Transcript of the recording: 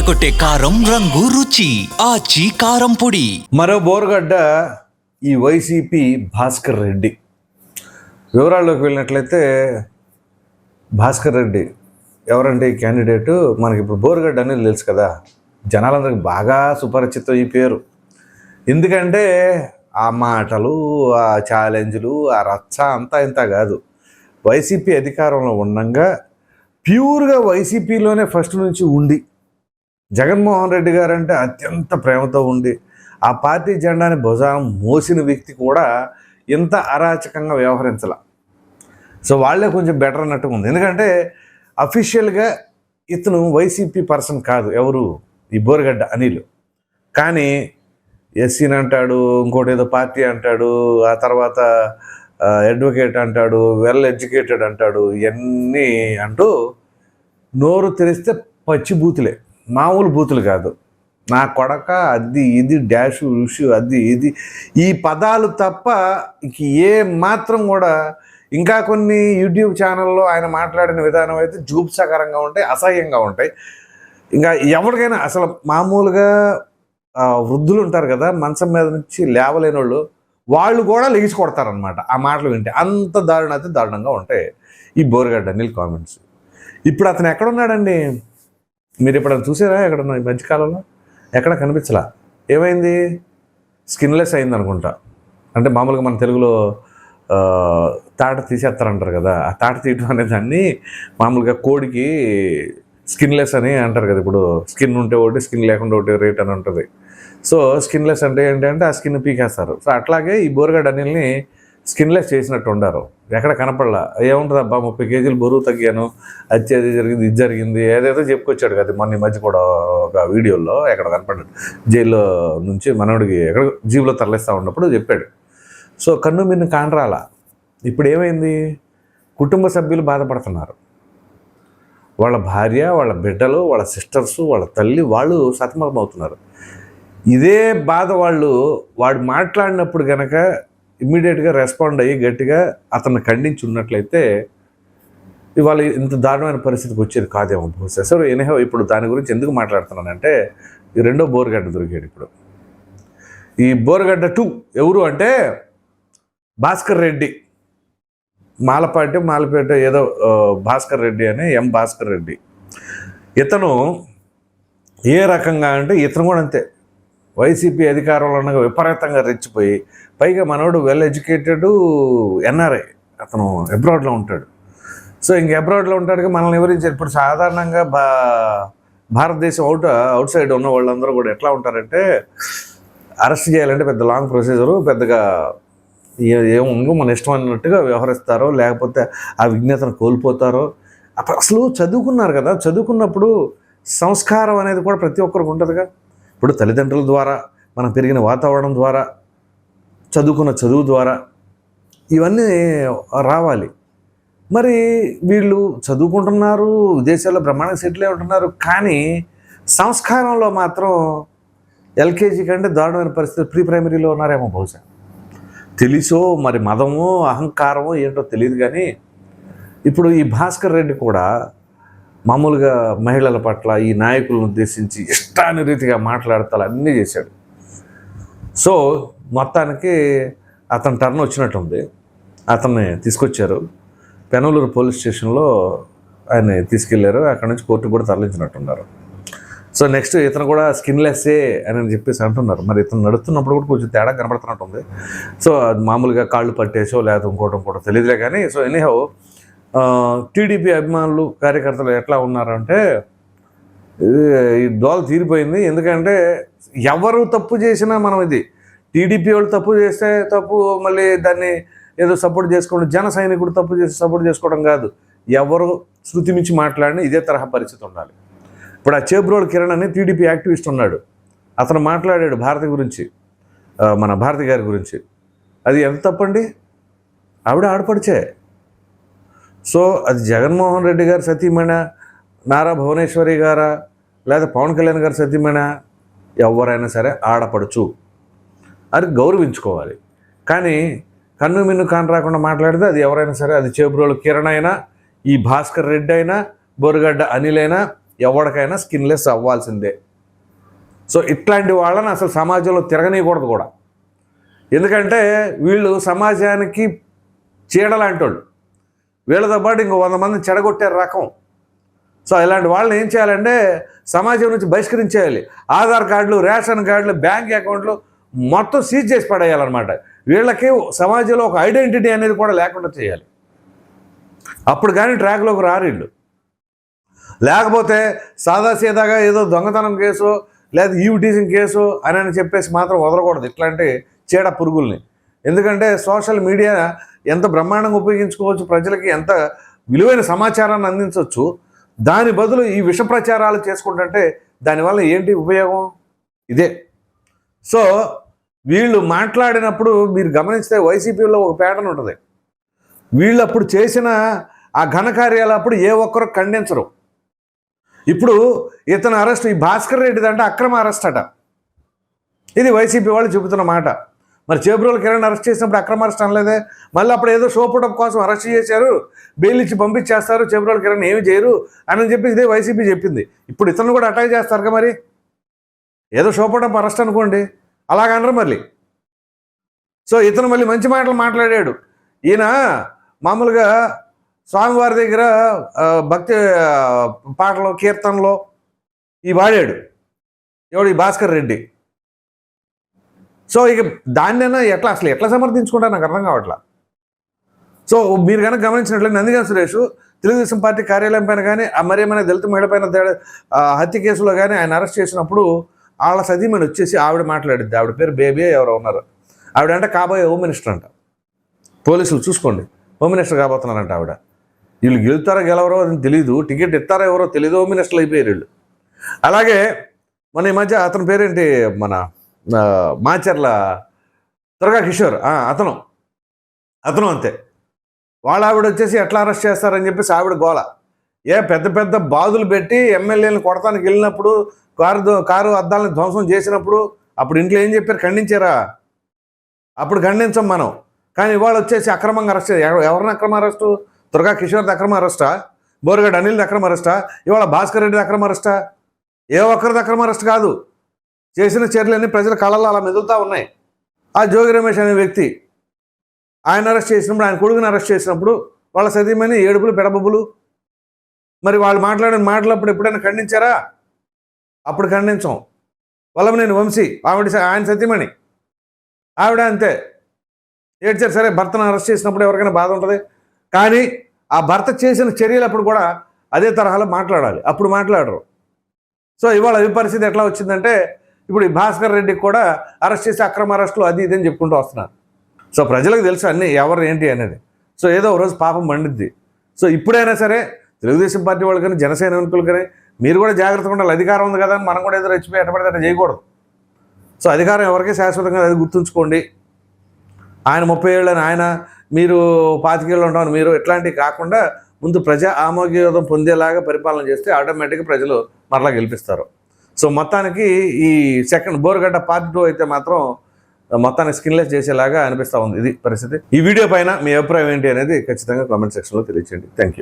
అదరకొట్టే కారం రంగు రుచి ఆచి కారం పొడి. మరో బోరుగడ్డ ఈ వైసీపీ భాస్కర్ రెడ్డి. వివరాల్లోకి వెళ్ళినట్లయితే భాస్కర్ రెడ్డి ఎవరంటే ఈ క్యాండిడేటు? మనకి ఇప్పుడు బోరుగడ్డ అనేది తెలుసు కదా. జనాలందరికీ బాగా సుపరిచితం ఈ పేరు. ఎందుకంటే ఆ మాటలు ఆ ఛాలెంజ్లు ఆ రచ్చ అంతా ఇంత కాదు. వైసీపీ అధికారంలో ఉండగా ప్యూర్గా వైసీపీలోనే ఫస్ట్ నుంచి ఉండి జగన్మోహన్ రెడ్డి గారు అంటే అత్యంత ప్రేమతో ఉండి ఆ పార్టీ జెండాని భుజా మోసిన వ్యక్తి కూడా ఇంత అరాచకంగా వ్యవహరించాల. సో వాళ్ళే కొంచెం బెటర్ అన్నట్టుగా ఉంది. ఎందుకంటే అఫీషియల్గా ఇతను వైసీపీ పర్సన్ కాదు ఎవరు? ఈ బోరగడ్డ అనిల్. కానీ ఎస్సీని అంటాడు ఇంకోటి ఏదో పార్టీ అంటాడు ఆ తర్వాత అడ్వకేట్ అంటాడు వెల్ ఎడ్యుకేటెడ్ అంటాడు ఇవన్నీ అంటూ నోరు తెరిస్తే పచ్చి బూతులే మామూలు బూతులు కాదు. నా కొడక అది ఇది డాష్ ఋషి అది ఇది. ఈ పదాలు తప్ప ఏ మాత్రం కూడా ఇంకా కొన్ని యూట్యూబ్ ఛానల్లో ఆయన మాట్లాడిన విధానం అయితే జూప్సకరంగా ఉంటాయి అసహ్యంగా ఉంటాయి. ఇంకా ఎవరికైనా అసలు మామూలుగా వృద్ధులు ఉంటారు కదా మంచం మీద నుంచి లేవలేని వాళ్ళు వాళ్ళు కూడా లెగిసి కొడతారనమాట ఆ మాటలు వింటే. అంత దారుణ అయితే దారుణంగా ఉంటాయి ఈ బోరగడ్డ నీళ్ళు కామెంట్స్. ఇప్పుడు అతను ఎక్కడున్నాడండి? మీరు ఎప్పుడైనా చూసారా ఎక్కడ ఈ మధ్యకాలంలో ఎక్కడ కనిపించలా? ఏమైంది? స్కిన్లెస్ అయింది అనుకుంటా అంటే మామూలుగా మన తెలుగులో తాట తీసేస్తారంటారు కదా ఆ తాట తీయటం అనే దాన్ని మామూలుగా కోడికి స్కిన్లెస్ అని అంటారు కదా ఇప్పుడు స్కిన్ ఉంటే ఒకటి స్కిన్ లేకుండా ఒకటి రేట్ అని ఉంటుంది. సో స్కిన్లెస్ అంటే ఏంటంటే ఆ స్కిన్ పీకేస్తారు. సో అట్లాగే ఈ బోరగడ్డ అనిల్ని స్కిన్లెస్ చేసినట్టు ఉండారు. ఎక్కడ కనపడలా. ఏముంటుంది అబ్బా ముప్పై కేజీలు బరువు తగ్గాను అది అది జరిగింది ఇది జరిగింది ఏదేదో చెప్పుకొచ్చాడు కదా మొన్న ఈ మధ్య కూడా ఒక వీడియోలో ఎక్కడ కనపడ్డాడు జైల్లో నుంచి మనవడికి ఎక్కడ జీబులో తరలిస్తూ ఉన్నప్పుడు చెప్పాడు. సో కన్ను మిన్ను కానరాల? ఇప్పుడు ఏమైంది? కుటుంబ సభ్యులు బాధపడుతున్నారు. వాళ్ళ భార్య వాళ్ళ బిడ్డలు వాళ్ళ సిస్టర్స్ వాళ్ళ తల్లి వాళ్ళు సతమతమవుతున్నారు. ఇదే బాధ వాళ్ళు వాడు మాట్లాడినప్పుడు కనుక ఇమ్మీడియట్గా రెస్పాండ్ అయ్యి గట్టిగా అతన్ని ఖండించి ఉన్నట్లయితే ఇవాళ ఇంత దారుణమైన పరిస్థితికి వచ్చేది కాదేమో బహుశా సార్ ఎనిహో ఇప్పుడు దాని గురించి ఎందుకు మాట్లాడుతున్నానంటే ఈ రెండో బోర్గడ్డ దొరికాడు ఇప్పుడు. ఈ బోరుగడ్డ టూ ఎవరు అంటే భాస్కర్ రెడ్డి. మాలపాటి మాలపేట ఏదో భాస్కర్ రెడ్డి అని ఎం భాస్కర్ రెడ్డి. ఇతను ఏ రకంగా అంటే ఇతను కూడా అంతే. వైసీపీ అధికారంలో ఉండగా విపరీతంగా రెచ్చిపోయి పైగా మనోడు వెల్ ఎడ్యుకేటెడ్ ఎన్ఆర్ఐ అతను అబ్రాడ్లో ఉంటాడు. సో ఇంక అబ్రాడ్లో ఉంటాడు మనల్ని వివరించారు. ఇప్పుడు సాధారణంగా భా భారతదేశం అవుట్ అవుట్ సైడ్ ఉన్న వాళ్ళందరూ కూడా ఎట్లా ఉంటారంటే అరెస్ట్ చేయాలంటే పెద్ద లాంగ్ ప్రొసీజరు పెద్దగా ఏ- ఏముందో మన ఇష్టం అన్నట్టుగా వ్యవహరిస్తారో లేకపోతే ఆ విజ్ఞతను కోల్పోతారో. అప్పుడు అసలు చదువుకున్నారు కదా. చదువుకున్నప్పుడు సంస్కారం అనేది కూడా ప్రతి ఒక్కరికి ఉంటుందిగా. ఇప్పుడు తల్లిదండ్రుల ద్వారా మనం పెరిగిన వాతావరణం ద్వారా చదువుకున్న చదువు ద్వారా ఇవన్నీ రావాలి. మరి వీళ్ళు చదువుకుంటున్నారు విదేశాల్లో బ్రహ్మాండంగా సెటిల్ అయి ఉంటున్నారు కానీ సంస్కారంలో మాత్రం ఎల్కేజీ కంటే దారుణమైన పరిస్థితి ప్రీ ప్రైమరీలో ఉన్నారేమో బహుశా. తెలుసో మరి మదమో అహంకారమో ఏంటో తెలియదు కానీ ఇప్పుడు ఈ భాస్కర్ రెడ్డి కూడా మామూలుగా మహిళల పట్ల ఈ నాయకులను ఉద్దేశించి ఇష్టాని రీతిగా మాట్లాడతాలు అన్నీ చేశాడు. సో మొత్తానికి అతని టర్న్ వచ్చినట్టుంది. అతన్ని తీసుకొచ్చారు. పెనలూరు పోలీస్ స్టేషన్లో ఆయన తీసుకెళ్ళారు. అక్కడ నుంచి కోర్టు కూడా తరలించినట్టున్నారు. సో నెక్స్ట్ ఇతను కూడా స్కిన్లెస్సే అని చెప్పేసి అంటున్నారు. మరి ఇతను నడుస్తున్నప్పుడు కూడా కొంచెం తేడా కనబడుతున్నట్టుంది. సో అది మామూలుగా కాళ్ళు పట్టేసో లేదా ఇంకోటి కూడా తెలియదులే కానీ సో ఎనీహౌ టీడీపీ అభిమానులు కార్యకర్తలు ఎట్లా ఉన్నారంటే ఈ- దోల తీరిపోయింది. ఎందుకంటే ఎవరు తప్పు చేసినా మనం ఇది టీడీపీ వాళ్ళు తప్పు చేస్తే తప్పు మళ్ళీ దాన్ని ఏదో సపోర్ట్ చేసుకోవడం జన సైనికుడు తప్పు చేసి సపోర్ట్ చేసుకోవడం కాదు. ఎవరు శృతి మించి మాట్లాడినా ఇదే తరహా పరిస్థితి ఉండాలి. ఇప్పుడు ఆ చేబ్రోడ్ కిరణ్ అని టీడీపీ యాక్టివిస్ట్ ఉన్నాడు. అతను మాట్లాడాడు భారతి గురించి మన భారతి గారి గురించి. అది ఎంత తప్పండి? ఆవిడ ఆడపడిచే. సో అది జగన్మోహన్ రెడ్డి గారు సతీమణ నారా భువనేశ్వరి గారా లేదా పవన్ కళ్యాణ్ గారి సతీమణ ఎవరైనా సరే ఆడపడుచు. అది గౌరవించుకోవాలి. కానీ కన్ను మిన్ను కాని రాకుండా మాట్లాడితే అది ఎవరైనా సరే అది చేబ్రోలు కిరణ్ అయినా ఈ భాస్కర్ రెడ్డి అయినా బోరుగడ్డ అనిల్ అయినా ఎవరికైనా స్కిన్లెస్ అవ్వాల్సిందే. సో ఇట్లాంటి వాళ్ళని అసలు సమాజంలో తిరగనీయకూడదు కూడా. ఎందుకంటే వీళ్ళు సమాజానికి చీడలాంటి వాళ్ళు వీళ్ళతో పాటు ఇంకో వంద మంది చెడగొట్టే రకం. సో ఇలాంటి వాళ్ళని ఏం చేయాలంటే సమాజం నుంచి బహిష్కరించేయాలి. ఆధార్ కార్డులు రేషన్ కార్డులు బ్యాంక్ అకౌంట్లు మొత్తం సీజ్ చేసి పడేయాలన్నమాట. వీళ్ళకి సమాజంలో ఒక ఐడెంటిటీ అనేది కూడా లేకుండా చేయాలి. అప్పుడు కానీ ట్రాక్లోకి రారు వీళ్ళు లేకపోతే సాదాసీదాగా ఏదో దొంగతనం కేసు లేదా ఈవిటీజింగ్ కేసు అని అని చెప్పేసి మాత్రం వదలకూడదు. ఇట్లాంటి చీడ పురుగుల్ని. ఎందుకంటే సోషల్ మీడియా ఎంత బ్రహ్మాండంగా ఉపయోగించుకోవచ్చు ప్రజలకి ఎంత విలువైన సమాచారాన్ని అందించవచ్చు దాని బదులు ఈ విష ప్రచారాలు చేసుకుంటుంటే దానివల్ల ఏంటి ఉపయోగం? ఇదే. సో వీళ్ళు మాట్లాడినప్పుడు మీరు గమనిస్తే వైసీపీలో ఒక ప్యాటర్న్ ఉంటుంది. వీళ్ళు అప్పుడు చేసిన ఆ ఘనకార్యాలు అప్పుడు ఏ ఒక్కరు ఖండించరు. ఇప్పుడు ఇతను అరెస్ట్ ఈ భాస్కర్ రెడ్డి అంటే అక్రమ అరెస్ట్ అట. ఇది వైసీపీ వాళ్ళు చెబుతున్న మాట. మరి చేబ్రోలు కిరణ్ అరెస్ట్ చేసినప్పుడు అక్రమ అరెస్ట్ అనలేదే? మళ్ళీ అప్పుడు ఏదో షోపుటప్ కోసం అరెస్ట్ చేశారు బెయిల్ ఇచ్చి పంపించేస్తారు చేబ్రోలు కిరణ్ ఏమి చేయరు అని చెప్పి ఇదే వైసీపీ చెప్పింది. ఇప్పుడు ఇతను కూడా అటాక్ చేస్తారు కదా మరి? ఏదో షోపుటప్ అరెస్ట్ అనుకోండి. అలాగనరు మళ్ళీ. సో ఇతను మళ్ళీ మంచి మాటలు మాట్లాడాడు. ఈయన మామూలుగా స్వామివారి దగ్గర భక్తి పాటలు కీర్తనలో ఈ వాడాడు ఎవడు? ఈ భాస్కర్ రెడ్డి. సో ఇక దాన్నైనా ఎట్లా అసలు ఎట్లా సమర్థించుకుంటారు నాకు అర్థం కావట్లా. సో మీరు కనుక గమనించినట్లయితే నందిగా సురేష్ తెలుగుదేశం పార్టీ కార్యాలయం పైన కానీ మరి ఏమైనా దళిత మహిళ పైన హత్య కేసులో కానీ ఆయన అరెస్ట్ చేసినప్పుడు వాళ్ళ సతీమణి వచ్చేసి ఆవిడ మాట్లాడిద్ది. ఆవిడ పేరు బేబీ ఎవరో ఉన్నారు. ఆవిడ అంటే కాబోయే హోమ్ మినిస్టర్ అంట. పోలీసులు చూసుకోండి. హోమ్ మినిస్టర్ కాబోతున్నారంట ఆవిడ. వీళ్ళు గెలుతారో గెలవరో అని తెలియదు టికెట్ ఇస్తారో ఎవరో తెలియదు హోమ్ మినిస్టర్లు అయిపోయారు వీళ్ళు. అలాగే మన ఈ మధ్య అతని పేరేంటి? మన మాచర్ల దుర్గా కిషోర్ ఆ, అతను. అతను అంతే. వాళ్ళ ఆవిడ వచ్చేసి ఎట్లా అరెస్ట్ చేస్తారని చెప్పేసి ఆవిడ గోల. ఏ పెద్ద పెద్ద బాధులు పెట్టి ఎమ్మెల్యేలను కొడతానికి వెళ్ళినప్పుడు కారు కారు అద్దాలను ధ్వంసం చేసినప్పుడు అప్పుడు ఇంట్లో ఏం చెప్పారు? ఖండించారా? అప్పుడు ఖండించం మనం. కానీ ఇవాళ వచ్చేసి అక్రమంగా అరెస్ట్ ఎవ- ఎవరిని అక్రమ అరెస్టు? దుర్గా కిషోర్ది అక్రమ అరెస్టా? బోరగడ్డ అనిల్ది అక్రమ అరెస్టా? ఇవాళ భాస్కర్ రెడ్డి అక్రమ అరెస్టా? ఏ ఒక్కరిది అక్రమ అరెస్ట్ కాదు. చేసిన చర్యలన్నీ ప్రజల కళల్లో అలా మెదులుతూ ఉన్నాయి. ఆ జోగి రమేష్ అనే వ్యక్తి ఆయన అరెస్ట్ చేసినప్పుడు ఆయన కొడుకుని అరెస్ట్ చేసినప్పుడు వాళ్ళ సతీమణి ఏడుపులు పెడబొబ్బులు. మరి వాళ్ళు మాట్లాడిన మాటలప్పుడు ఎప్పుడైనా ఖండించారా? అప్పుడు ఖండించాం. నేను వంశీ ఆవిడ ఆయన సతీమణి. ఆవిడ అంతే. ఏడ్చారు సరే భర్తను అరెస్ట్ చేసినప్పుడు ఎవరికైనా బాధ ఉంటుంది. కానీ ఆ భర్త చేసిన చర్యలు అప్పుడు కూడా అదే తరహాలో మాట్లాడాలి. అప్పుడు మాట్లాడరు. సో ఇవాళ ఈ పరిస్థితి ఎట్లా వచ్చిందంటే ఇప్పుడు ఈ భాస్కర్ రెడ్డికి కూడా అరెస్ట్ చేసి అక్రమ అరెస్టులు అది ఇది అని చెప్పుకుంటూ వస్తున్నారు. సో ప్రజలకు తెలుసు అన్ని ఎవరు ఏంటి అనేది. సో ఏదో ఒక రోజు పాపం మండిద్ది. సో ఇప్పుడైనా సరే తెలుగుదేశం పార్టీ వాళ్ళు కానీ జనసేన అనుకులు కానీ మీరు కూడా జాగ్రత్తగా ఉండాలి. అధికారం ఉంది కదా మనం కూడా ఏదో రెచ్చిపోయి ఎట్టబడితే చేయకూడదు. సో అధికారం ఎవరికీ శాశ్వతంగా అది గుర్తుంచుకోండి. ఆయన ముప్పై ఏళ్ళని ఆయన మీరు పాతికేళ్ళు ఉంటామని మీరు ఇట్లాంటివి కాకుండా ముందు ప్రజా ఆమోగ్యోదం పొందేలాగా పరిపాలన చేస్తే ఆటోమేటిక్గా ప్రజలు మరలా గెలిపిస్తారు. సో మొత్తానికి ఈ సెకండ్ బోర్గడ్డ పార్ట్ టూ అయితే మాత్రం మొత్తాన్ని స్కిన్లెస్ చేసేలాగా అనిపిస్తూ ఉంది. ఇది పరిస్థితి. ఈ వీడియో పైన మీ అభిప్రాయం ఏంటి అనేది ఖచ్చితంగా కామెంట్ సెక్షన్లో తెలియచేయండి. Thank you